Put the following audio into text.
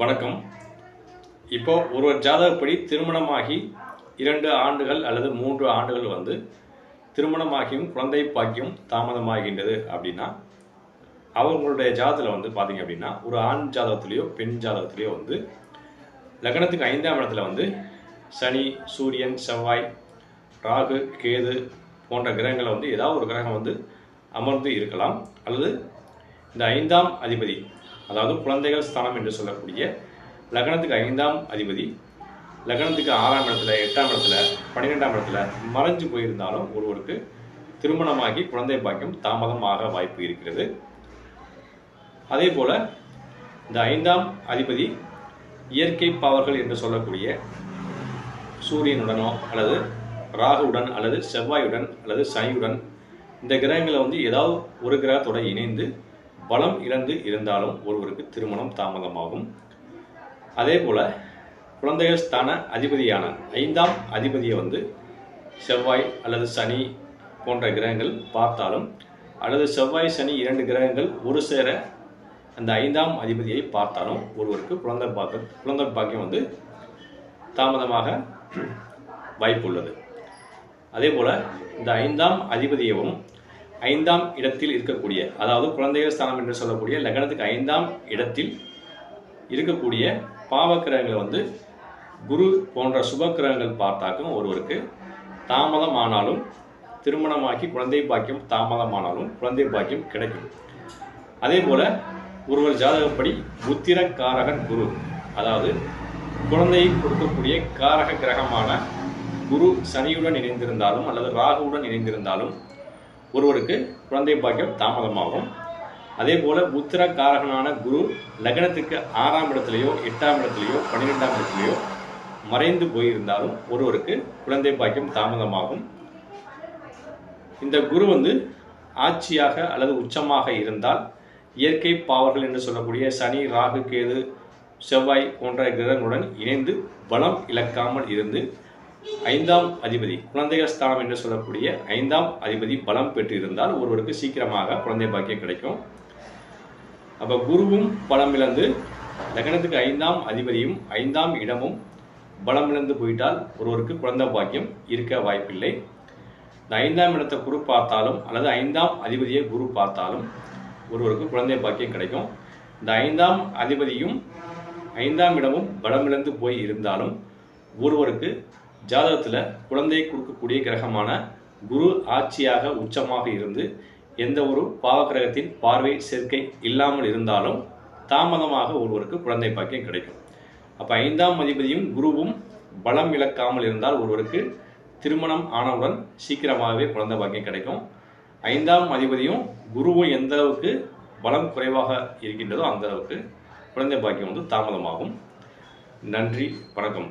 வணக்கம். இப்போ ஒருவர் ஜாதகப்படி திருமணமாகி இரண்டு ஆண்டுகள் அல்லது மூன்று ஆண்டுகள் வந்து திருமணமாகியும் குழந்தை பாக்கியம் தாமதமாகின்றது அப்படின்னா அவங்களுடைய ஜாதகத்தில் வந்து பார்த்தீங்க அப்படின்னா ஒரு ஆண் ஜாதகத்திலேயோ பெண் ஜாதகத்திலேயோ வந்து லக்னத்துக்கு ஐந்தாம் இடத்துல வந்து சனி சூரியன் செவ்வாய் ராகு கேது போன்ற கிரகங்களை வந்து ஏதாவது ஒரு கிரகம் வந்து அமர்ந்து இருக்கலாம். அல்லது இந்த ஐந்தாம் அதிபதி அதாவது குழந்தைகள் ஸ்தானம் என்று சொல்லக்கூடிய லக்னத்துக்கு ஐந்தாம் அதிபதி லக்னத்துக்கு ஆறாம் இடத்துல எட்டாம் இடத்துல பன்னிரெண்டாம் இடத்துல மறைஞ்சு போயிருந்தாலும் ஒருவருக்கு திருமணமாகி குழந்தை பாக்கியம் தாமதமாக வாய்ப்பு இருக்கிறது. அதே போல இந்த ஐந்தாம் அதிபதி இயற்கை பாவர்கள் என்று சொல்லக்கூடிய சூரியனுடனோ அல்லது ராகுவுடன் அல்லது செவ்வாயுடன் அல்லது சனியுடன் இந்த கிரகங்களை வந்து ஏதாவது ஒரு கிரகத்தோட இணைந்து பலம் இழந்து இருந்தாலும் ஒருவருக்கு திருமணம் தாமதமாகும். அதே போல குழந்தைகள் ஸ்தான அதிபதியான ஐந்தாம் அதிபதியை வந்து செவ்வாய் அல்லது சனி போன்ற கிரகங்கள் பார்த்தாலும் அல்லது செவ்வாய் சனி இரண்டு கிரகங்கள் ஒரு சேர அந்த ஐந்தாம் அதிபதியை பார்த்தாலும் ஒருவருக்கு குழந்தை பாக்க குழந்தை பாக்கியம் வந்து தாமதமாக வாய்ப்புள்ளது. அதே போல இந்த ஐந்தாம் அதிபதியவும் ஐந்தாம் இடத்தில் இருக்கக்கூடிய அதாவது குழந்தைகள் ஸ்தானம் என்று சொல்லக்கூடிய லக்னத்துக்கு ஐந்தாம் இடத்தில் இருக்கக்கூடிய பாவக்கிரகங்களை வந்து குரு போன்ற சுப கிரகங்கள் பார்த்தாக்கும் ஒருவருக்கு தாமதம் ஆனாலும் திருமணமாக்கி குழந்தை பாக்கியம் தாமதமானாலும் குழந்தை பாக்கியம் கிடைக்கும். அதே போல ஒருவர் ஜாதகப்படி புத்திர காரகன் குரு அதாவது குழந்தையை கொடுக்கக்கூடிய காரக கிரகமான குரு சனியுடன் இணைந்திருந்தாலும் அல்லது ராகுவுடன் இணைந்திருந்தாலும் ஒருவருக்கு குழந்தை பாக்கியம் தாமதமாகும். அதே போல புத்திர காரகனான குரு லக்னத்துக்கு ஆறாம் இடத்துலையோ எட்டாம் இடத்துலையோ பன்னிரெண்டாம் இடத்துலையோ மறைந்து போயிருந்தாலும் ஒருவருக்கு குழந்தை பாக்கியம் தாமதமாகும். இந்த குரு வந்து ஆட்சியாக அல்லது உச்சமாக இருந்தால் இயற்கை பாவர்கள் என்று சொல்லக்கூடிய சனி ராகு கேது செவ்வாய் போன்ற கிரகங்களுடன் இணைந்து பலம் இழக்காமல் இருந்து ஐந்தாம் அதிபதி குழந்தைகள் ஸ்தானம் என்று சொல்லக்கூடிய ஐந்தாம் அதிபதி பலம் பெற்று இருந்தால் ஒருவருக்கு சீக்கிரமாக குழந்தை பாக்கியம் கிடைக்கும். அப்ப குருவும் பலம் இழந்து லக்னத்துக்கு ஐந்தாம் அதிபதியும் ஐந்தாம் இடமும் பலம் இழந்து போயிட்டால் ஒருவருக்கு குழந்தை பாக்கியம் இருக்க வாய்ப்பில்லை. இந்த ஐந்தாம் இடத்தை குரு பார்த்தாலும் அல்லது ஐந்தாம் அதிபதியை குரு பார்த்தாலும் ஒருவருக்கு குழந்தை பாக்கியம் கிடைக்கும். இந்த ஐந்தாம் அதிபதியும் ஐந்தாம் இடமும் பலமிழந்து போய் இருந்தாலும் ஒருவருக்கு ஜாதகத்தில் குழந்தையை கொடுக்கக்கூடிய கிரகமான குரு ஆட்சியாக உச்சமாக இருந்து எந்த ஒரு பாவகிரகத்தின் பார்வை சேர்க்கை இல்லாமல் இருந்தாலும் தாமதமாக ஒருவருக்கு குழந்தை பாக்கியம் கிடைக்கும். அப்போ ஐந்தாம் அதிபதியும் குருவும் பலம் இழக்காமல் இருந்தால் ஒருவருக்கு திருமணம் ஆனவுடன் சீக்கிரமாகவே குழந்தை பாக்கியம் கிடைக்கும். ஐந்தாம் அதிபதியும் குருவும் எந்த அளவுக்கு பலம் குறைவாக இருக்கின்றதோ அந்த அளவுக்கு குழந்தை பாக்கியம் வந்து தாமதமாகும். நன்றி வணக்கம்.